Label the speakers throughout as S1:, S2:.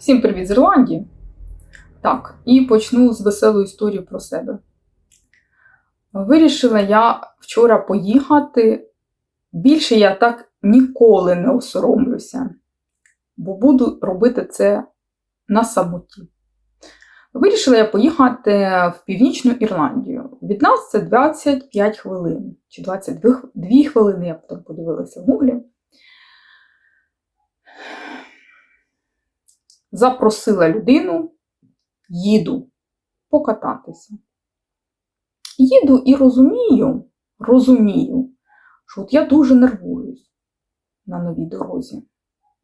S1: Всім привіт з Ірландії. Так, і почну з веселої історії про себе. Вирішила я вчора поїхати. Більше я так ніколи не осоромлюся, бо буду робити це на самоті. Вирішила я поїхати в Північну Ірландію. Від нас це 25 хвилин, чи 22 хвилини, я потім подивилася в гуглі. Запросила людину, їду покататися. Їду і розумію, розумію, що от я дуже нервуюсь на новій дорозі.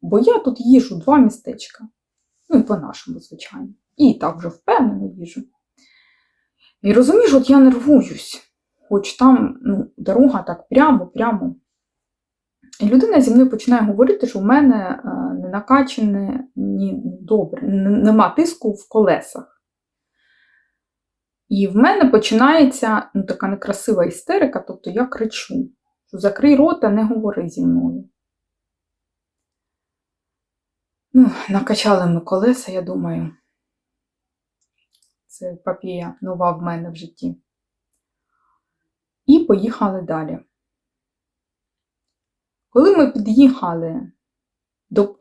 S1: Бо я тут їжу два містечка. Ну і по-нашому, звичайно. І так вже впевнено їжу. І розумію, що от я нервуюсь, хоч там ну, дорога так прямо-прямо. І людина зі мною починає говорити, що в мене е, не накачане ні добре, нема тиску в колесах. І в мене починається ну, така некрасива істерика, тобто я кричу, що закрий рота, не говори зі мною. Ну, накачали ми колеса, я думаю. Це папія нова в мене в житті. І поїхали далі. Коли ми під'їхали,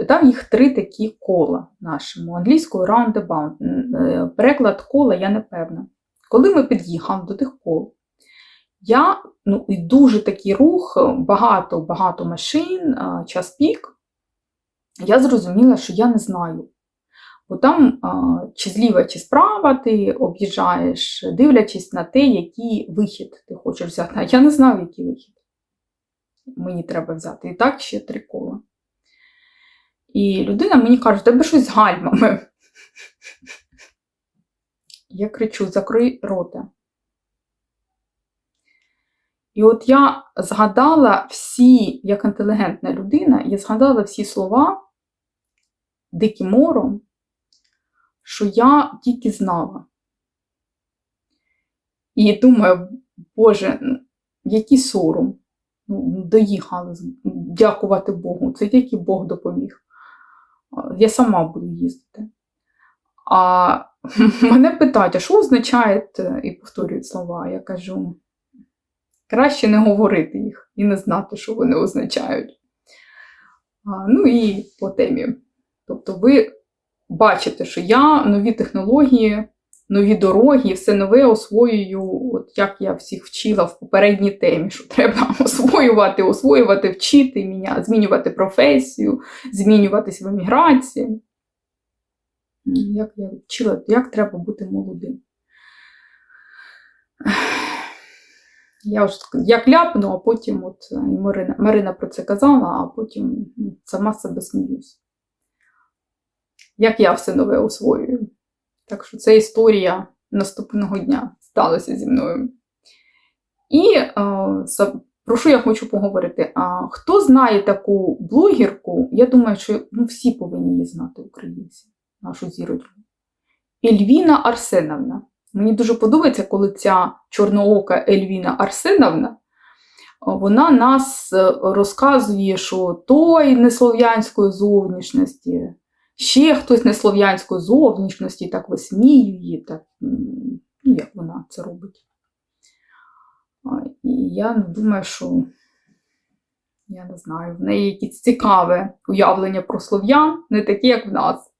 S1: там їх три такі кола нашому, англійською roundabout. Е, Переклад кола я не певна. Коли ми під'їхали до тих кол, я, ну, і дуже такий рух, багато-багато машин, час пік, я зрозуміла, що я не знаю. Бо там чи зліва, чи справа ти об'їжджаєш, дивлячись на те, який вихід ти хочеш взяти. А я не знаю, який вихід мені треба взяти. І так ще три кола. І людина мені каже, тебе щось з гальмами. Я кричу: закрий рота. І от я згадала всі, як інтелігентна людина, я згадала всі слова диким мором, що я тільки знала. І думаю, Боже, ну, який сором. Ну, доїхали, дякувати Богу. Це тільки Бог допоміг. Я сама буду їздити. А мене питають, а що означає, і повторюють слова. Я кажу, краще не говорити їх і не знати, що вони означають. А, ну і по темі. Тобто, ви бачите, що я нові технології, нові дороги, все нове освоюю, от як я всіх вчила в попередній темі, що треба освоювати, освоювати, вчити мене, змінювати професію, змінюватись в еміграції. Як я вчила, як треба бути молодим. Я ж як ляпну, а потім от і Марина, Марина про це казала, а потім ну, сама себе сміюсь. Як я все нове освоюю. Так що це історія наступного дня сталася зі мною. І е, про що я хочу поговорити? А, Хто знає таку блогерку, я думаю, що ну, всі повинні її знати, українці, нашу зірочку. Ельвіна Арсеновна. Мені дуже подобається, коли ця чорноока Ельвіна Арсеновна, вона нас е, розказує, що той неслов'янської зовнішності, ще хтось неслов'янської зовнішності, так висміює, так, ну, як вона це робить. І я думаю, що я не знаю, в неї якесь цікаве уявлення про слов'ян, не таке, як в нас,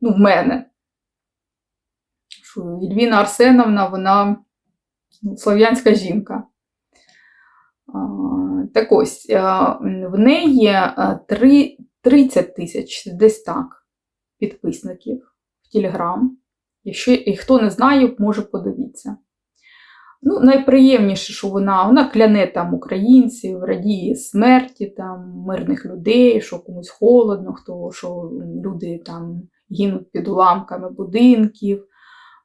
S1: ну, в мене. Що Ільвіна Арсеновна, вона ну, слов'янська жінка. Так ось, в неї 30 тисяч, десь так підписників в Телеграм. Якщо і хто не знає, може подивитися. Ну, Найприємніше, що вона вона кляне там українців, радіє смерті там, мирних людей, що комусь холодно, хто, що люди там гинуть під уламками будинків.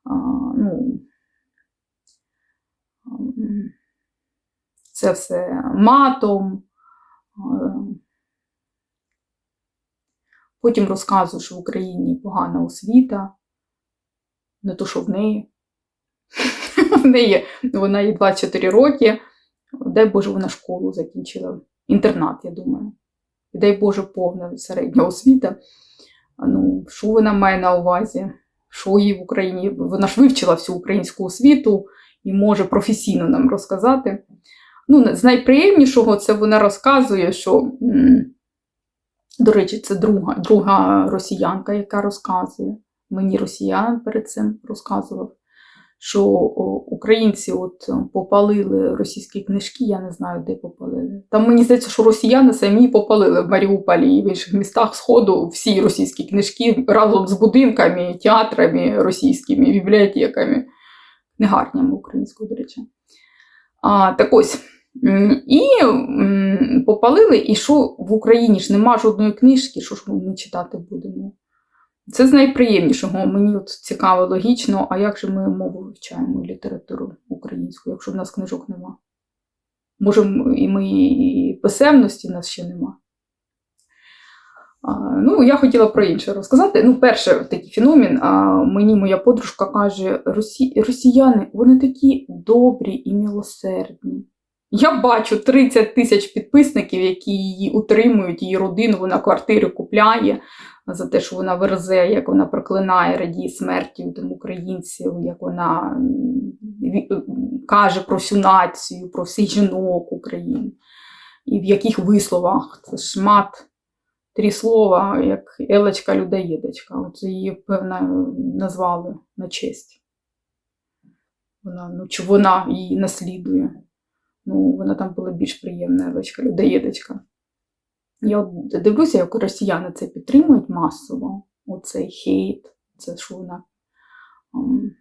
S1: А, ну, Це все матом. Потім розказую, що в Україні погана освіта, не то, що в неї. В неї вона їй 24 роки. Дай Боже, вона школу закінчила. Інтернат, я думаю. І дай Боже, повна середня освіта. Ну, що вона має на увазі? Що їй в Україні? Вона ж вивчила всю українську освіту і може професійно нам розказати. Ну, з найприємнішого це вона розказує, що, до речі, це друга, друга росіянка, яка розказує. Мені росіян перед цим розказував, що українці от попалили російські книжки, я не знаю, де попалили. Там мені здається, що росіяни самі попалили в Маріуполі і в інших містах Сходу всі російські книжки разом з будинками, театрами російськими, бібліотеками, книгарнями українською, до речі. А, Так ось. І попалили, і що в Україні ж нема жодної книжки, що ж ми читати будемо? Це з найприємнішого. Мені от цікаво, логічно, а як же ми мову вивчаємо літературу українську, якщо в нас книжок нема? Може, і ми і писемності в нас ще нема. А, ну, я хотіла про інше розказати. Ну, перше, такий феномен. А, мені моя подружка каже: Росі... росіяни, вони такі добрі і милосердні. Я бачу 30 тисяч підписників, які її утримують, її родину, вона квартири купляє за те, що вона верзе, як вона проклинає, радіє смерті там, українців, як вона каже про всю націю, про всіх жінок України. І в яких висловах це ж мат, три слова, як Елочка людоєдочка. От її, певно, назвали на честь. Вона, ну, чи вона її наслідує. Ну, вона там була більш приємна Елочка, людоєдочка. Я от дивлюся, як росіяни це підтримують масово, оцей хейт, це що вона ем,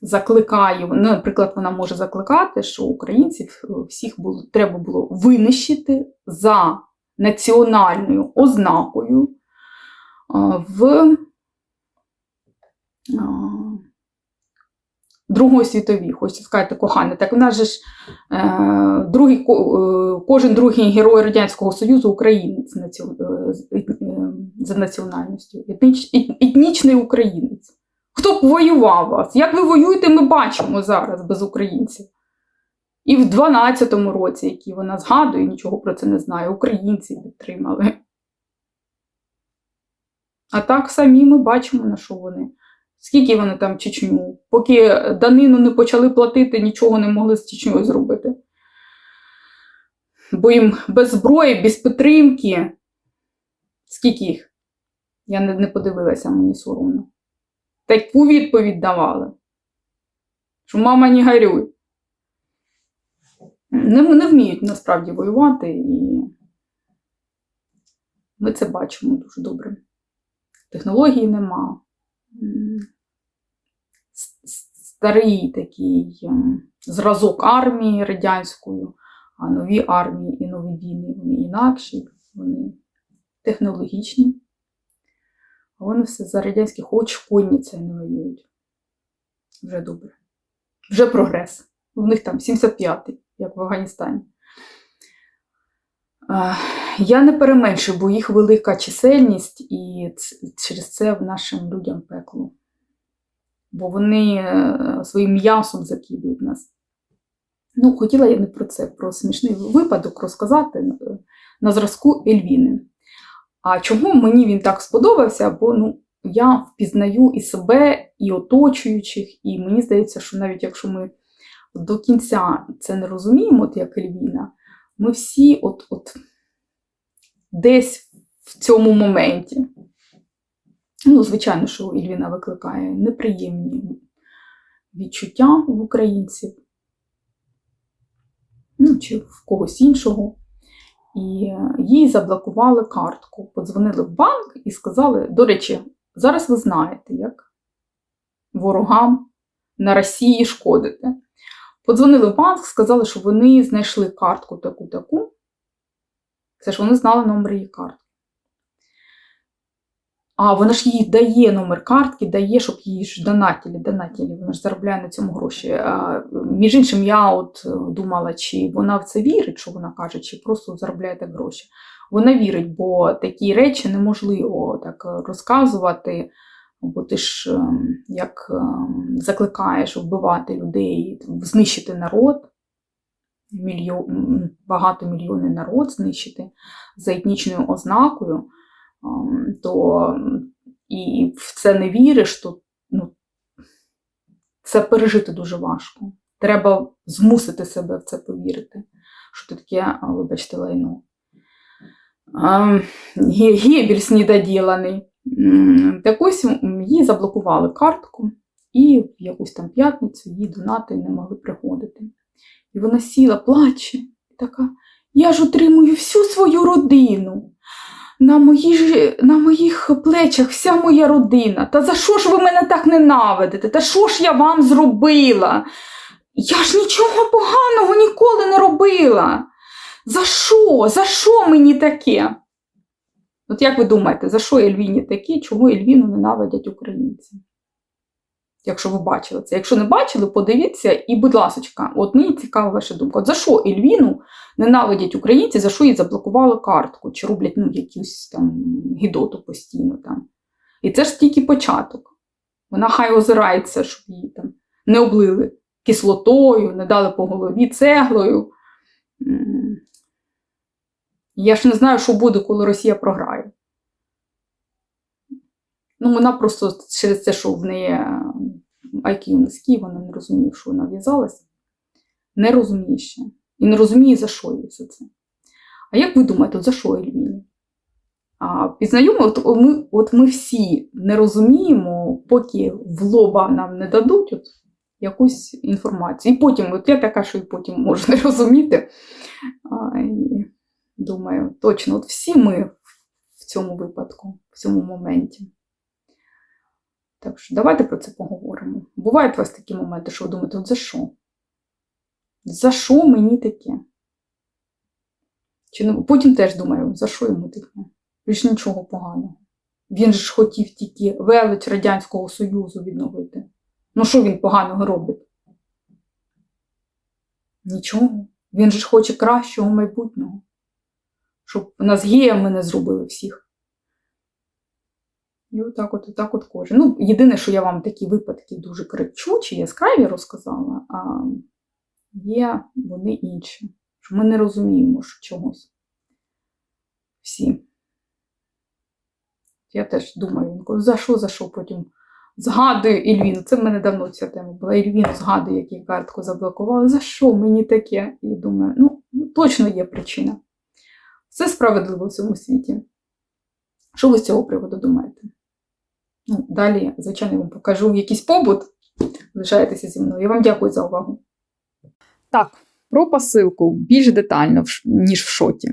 S1: закликає. Ну, наприклад, вона може закликати, що українців е, всіх було, треба було винищити за національною ознакою е, в е, Другої світовій, хочеться сказати, кохане. Так в нас же ж е, другий, е, кожен другий герой Радянського Союзу українець наці- е, е, за національністю, етніч, ет- етнічний українець. Хто б воював вас? Як ви воюєте, ми бачимо зараз без українців. І в 12-му році, який вона згадує, нічого про це не знає, українці підтримали. А так самі ми бачимо, на що вони. Скільки вони там Чечню? Поки данину не почали платити, нічого не могли з Чечнею зробити. Бо їм без зброї, без підтримки. Скільки їх? Я не, не подивилася, мені соромно. Таку відповідь давали. Що мама не горюй. Не, не вміють насправді воювати, і ми це бачимо дуже добре. Технології нема. Старий такий ем, зразок армії радянської, а нові армії і нові війни вони інакші, вони технологічні. А вони все за радянських хоч конниці не воюють. Вже добре. Вже прогрес. У них там 75-й, як в Афганістані. Я не переменшую, бо їх велика чисельність, і через це нашим людям пекло. Бо вони е, своїм м'ясом закидують нас. Ну, хотіла я не про це, про смішний випадок розказати е, на зразку Ельвіни. А чому мені він так сподобався? Бо ну, я впізнаю і себе, і оточуючих, і мені здається, що навіть якщо ми до кінця це не розуміємо, от як Ельвіна, ми всі от, от десь в цьому моменті. Ну, звичайно, що Ільвіна викликає неприємні відчуття в українців, ну, чи в когось іншого. І е, їй заблокували картку. Подзвонили в банк і сказали: до речі, зараз ви знаєте, як ворогам на Росії шкодити. Подзвонили в банк, сказали, що вони знайшли картку таку-таку. Це ж вони знали номер її картки. А вона ж їй дає номер картки, дає, щоб її ж донатили, донатили, вона ж заробляє на цьому гроші. А, між іншим, я от е, думала, чи вона в це вірить, що вона каже, чи просто заробляє так гроші. Вона вірить, бо такі речі неможливо так розказувати, бо ти ж ем, як ем, закликаєш вбивати людей, знищити народ, мільйон, багатомільйонний народ знищити за етнічною ознакою, то і в це не віриш, то ну, це пережити дуже важко. Треба змусити себе в це повірити, що таке, вибачте, лайно. Гебельс недоділений. Так ось їй заблокували картку, і в якусь там п'ятницю їй донати не могли приходити. І вона сіла, плаче, і така: я ж отримую всю свою родину. На, мої, на моїх плечах вся моя родина. Та за що ж ви мене так ненавидите? Та що ж я вам зробила? Я ж нічого поганого ніколи не робила. За що? За що мені таке? От як ви думаєте, за що Ельвіні таке, чому Ельвіну ненавидять українці? Якщо ви бачили це. Якщо не бачили, подивіться і, будь ласка, от мені цікава ваша думка. От за що Ельвіну ненавидять українці, за що їй заблокували картку, чи роблять ну, якусь там гідоту постійно там. І це ж тільки початок. Вона хай озирається, щоб її там не облили кислотою, не дали по голові цеглою. Я ж не знаю, що буде, коли Росія програє. Ну, вона просто через те, що в неї IQ низький, вона не розуміє, що вона в'язалася. Не розуміє ще. І не розуміє, за що їй все це. А як ви думаєте, за що Ельвіні? А, пізнаємо, от ми, от ми всі не розуміємо, поки в лоба нам не дадуть от, якусь інформацію. І потім, от я така, що і потім можу не розуміти. А, і думаю, точно, от всі ми в цьому випадку, в цьому моменті. Так що давайте про це поговоримо. Бувають у вас такі моменти, що ви думаєте, от за що? За що мені таке? Чи не... Потім теж думаю, за що йому таке? Більш нічого поганого. Він ж хотів тільки велич Радянського Союзу відновити. Ну, що він поганого робить? Нічого. Він же ж хоче кращого майбутнього. Щоб нас геями не зробили всіх. І отак от, отак от кожен. Ну, єдине, що я вам такі випадки дуже кричучі, яскраві розказала, а є вони інші. Що ми не розуміємо що чогось. Всі. Я теж думаю, за що, за що потім згадую Ільвіну. Це в мене давно ця тема була. Ільвіну згадую, як їй картку заблокували. За що мені таке? І думаю, ну, точно є причина. Все справедливо в цьому світі. Що ви з цього приводу думаєте? Ну, далі, звичайно, я вам покажу якийсь побут. Лишайтеся зі мною. Я вам дякую за увагу. Так, про посилку більш детально, ніж в шоті.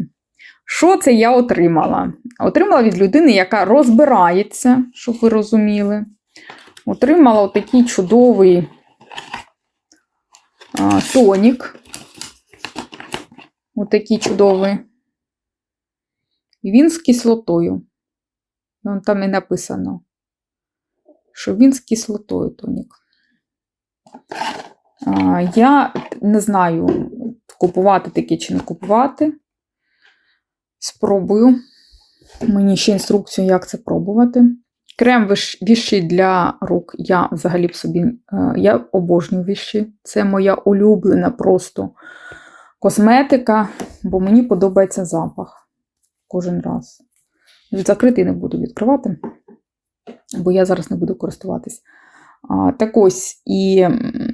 S1: Що це я отримала? Отримала від людини, яка розбирається, щоб ви розуміли. Отримала отакий чудовий а, тонік. Отакий чудовий. І він з кислотою. Там і написано, що він з кислотою тонік. Я не знаю, купувати таке чи не купувати. Спробую. Мені ще інструкцію, як це пробувати. Крем віші для рук. Я взагалі б собі е, я обожнюю віші. Це моя улюблена просто косметика, бо мені подобається запах кожен раз. Закритий не буду відкривати, бо я зараз не буду користуватись. А, так ось, і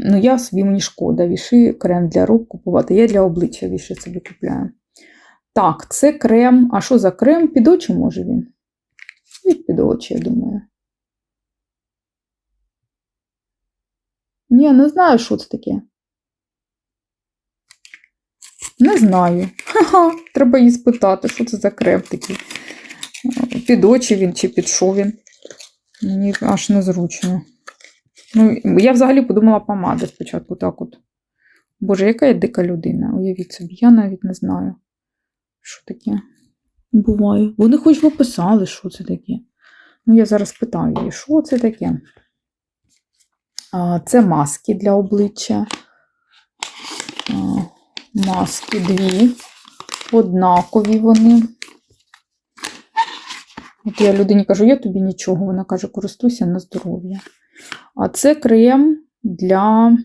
S1: ну, я собі мені шкода віши крем для рук купувати. Я для обличчя віши собі купляю. Так, це крем. А що за крем? Під очі може він? Від під очі, я думаю. Ні, не знаю, що це таке. Не знаю. Ха-ха, треба її спитати, що це за крем такий. Під очі він чи під що він. Мені аж незручно. Ну, я взагалі подумала помада спочатку так от. Боже, яка я дика людина, уявіть собі, я навіть не знаю, що таке буває. Вони хоч би писали, що це таке. Ну, я зараз питаю її, що це таке? А, це маски для обличчя. А, маски дві. Однакові вони. От я людині кажу, я тобі нічого. Вона каже, користуйся на здоров'я. А це крем для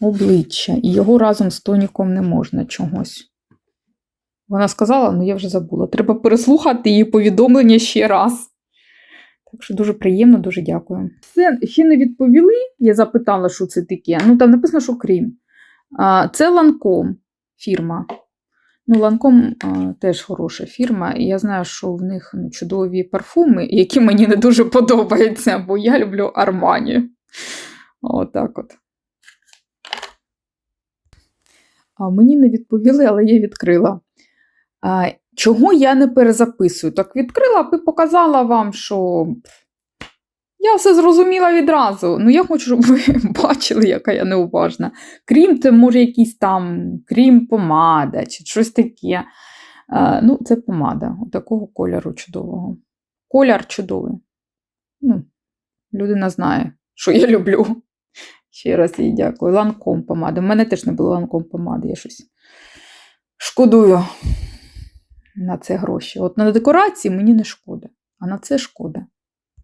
S1: обличчя. І його разом з тоніком не можна чогось. Вона сказала, ну я вже забула. Треба переслухати її повідомлення ще раз. Так що дуже приємно, дуже дякую. Це ще не відповіли. Я запитала, що це таке. Ну там написано, що Крім. Це Ланком фірма. Ну, Ланком теж хороша фірма. Я знаю, що в них ну, чудові парфуми, які мені не дуже подобаються, бо я люблю Армані. Отак от. А мені не відповіли, але я відкрила. А, чого я не перезаписую? Так відкрила і показала вам, що я все зрозуміла відразу. Ну, я хочу, щоб ви бачили, яка я неуважна. Крім це, може, якийсь там крім помада чи щось таке. А, ну, це помада такого кольору чудового. Колір чудовий. Ну, людина знає, що я люблю. Ще раз їй дякую. Ланком помада. У мене теж не було ланком помади. Я щось шкодую на це гроші. От на декорації мені не шкода, а на це шкода.